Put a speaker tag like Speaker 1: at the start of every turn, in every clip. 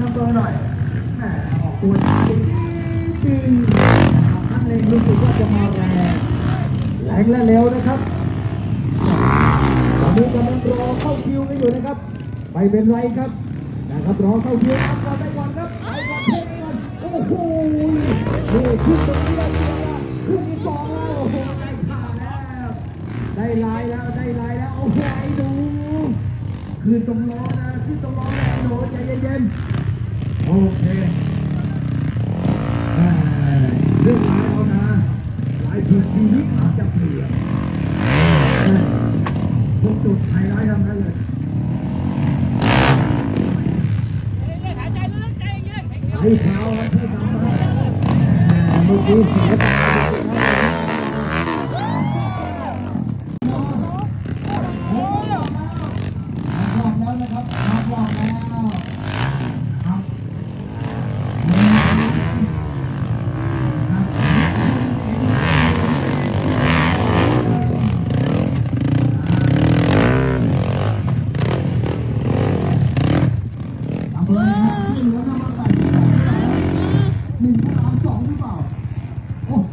Speaker 1: ทำตัวหน่อยแหมออกตัวจริงจริงนักเลงรู้สึกว่าจะมาแรงแรงและเร็วนะครับตอนนี้กำลังรอเข้าคิวกันอยู่นะครับไม่เป็นไรครับนะครับรอเข้าคิวครับรอไปก่อนครับไปก่อนเทไปก่อนโอ้โหนี่ขึ้นตรงนี้แล้วขึ้นที่สองแล้วโอ้โหได้ข่าวแล้วได้ลายแล้วได้ลายแล้วโอ้โหไอ้หนูขึ้นตรงล้อนะขึ้นตรงล้อนะไอ้หนูใจเย็นๆโอเคเอ่อเรื่องลายเอนะลายคือชีวิตอาจเปลี่ยน ออทุกจุดไฮไลท์ทั้งนั้นเลยให้เท้าครับให้เท้าครับแหมเมื่อกี้เสียตาไปแล้ว
Speaker 2: รอบแล้วนะครับรอบแล้วครับทำเลยนะครับที่เหลือน้ำมันใส่หนึ่งพระรามสองหรือเปล่า โอ้โห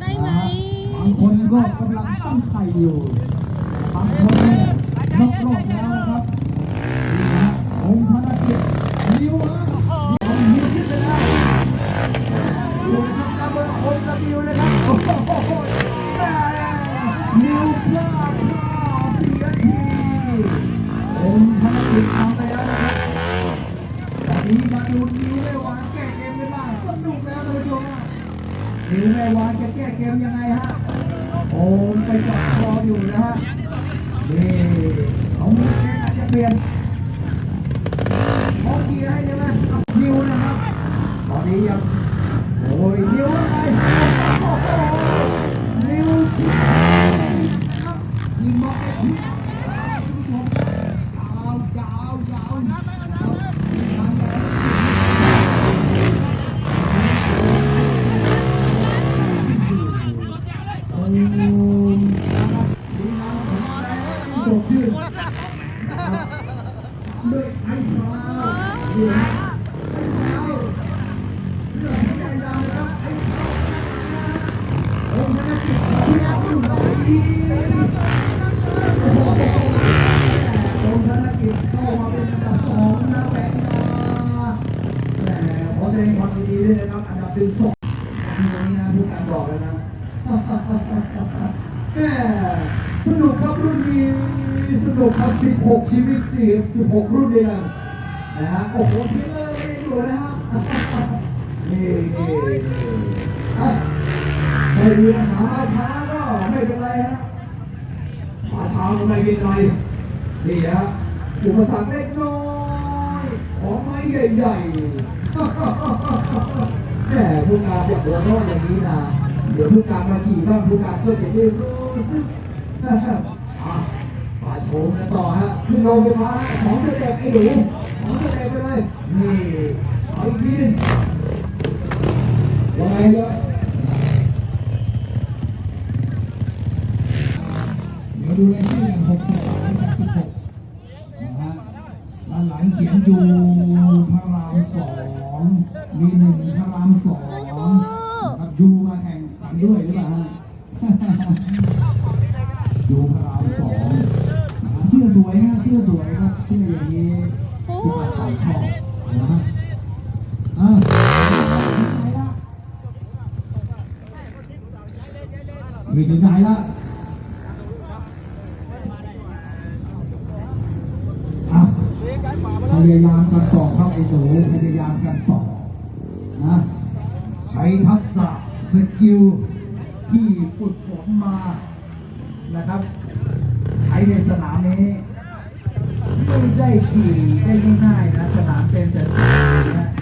Speaker 3: ได้ไหม
Speaker 2: บางคนก็กำลังตั้งไข่อยู่บางคนเนี่ยนอกรอบแล้วนะครับนี่นะองค์พระเกิจนิ้วฮะ
Speaker 1: เอานิ้วขึ้นไปแล้วดูนะครับนับเบอร์คนกับนิ้วนะครับโอ้โหแม่นิ้วพลาดพลาดเสียทีองค์พระเกิจทำไปแล้วนะครับตอนนี้มาดูนิ้วแม่หวานแก้เกมกันบ้างสนุกแล้วท่านผู้ชมนิ้วแม่หวานจะแก้เกมยังไงฮะ โอ้ไปจับรออยู่นะฮะนี่เขามีแก้อาจจะเปลี่ยนขอเกียร์ให้ใช่ไหมกับนิ้วนะครับ ตอนนี้ยังโอ้ยนิวอะไรโอ้โหนิวที่ครับยิงบอลไปที่คุณผู้ชมยาวยาวยาโอ้ยนะครับดีมากสดชื่น ด้วยไอ้ฟ้าเดี๋ยวไอ้ฟ้าเรื่องที่ใจดำนะครับไอ้ฟ้าองค์พระกิจที่เอาอยู่ไหนโอ้โหองค์พระกิจเข้ามาเป็นอันดับสองนะแบงค์นะแหมขอแสดงความยินดีด้วยนะครับอันดับหนึ่งสองทีนี้นะผู้การบอกเลยนะแหมสนุกครับรุ่นนี้สนุกครับ 16 ชีวิต4 16 รุ่นเดียวกั นะฮะโอ้โหชิลเลอร์ยังอยู่นะฮะนี่นี่นี่อะไม่มีปัญหามาช้าก็ไม่เป็นไรฮะมาช้าก็ไม่เป็นไรนี่ฮะอุปสรรคเล็กน้อยของไม้ใหญ่ๆแหมผู้การอยาหัวเราะอย่างนี้นะเดี๋ยวผู้การมาขี่บ้างผู้การก็จะได้รู้สึกอะมาโชว์กันต่อฮะขึ้นโรงไฟฟ้าสองสเต็ปไอ้หนู สองสเต็ปไปเลยนี่เอาอีกทีนึงยังไงเลยเดี๋ยวดูรายชื่ออย่าง68และ66นะฮะด้านหลังเขียนอยู่พระรามสองมีหนึ่งพระรามสอง
Speaker 2: ครับยูมาแข่งขันด้วยหรือเปล่าฮะยูพระรามสองเสื้อสวยฮะเสื้อสวยครับเสื้ออย่างนี้ที่มาขายชอบนะฮะอะไปละ มีถึงไหนละอะพยายามกันต่อครับไอ้หนูพยายามกันต่อนะใช้ทักษะสกิลที่ฝึกฝนมานะครับใช้ในสนามนี้ไม่ได้ขี่ได้ง่ายๆนะสนามเป็นแต่นะ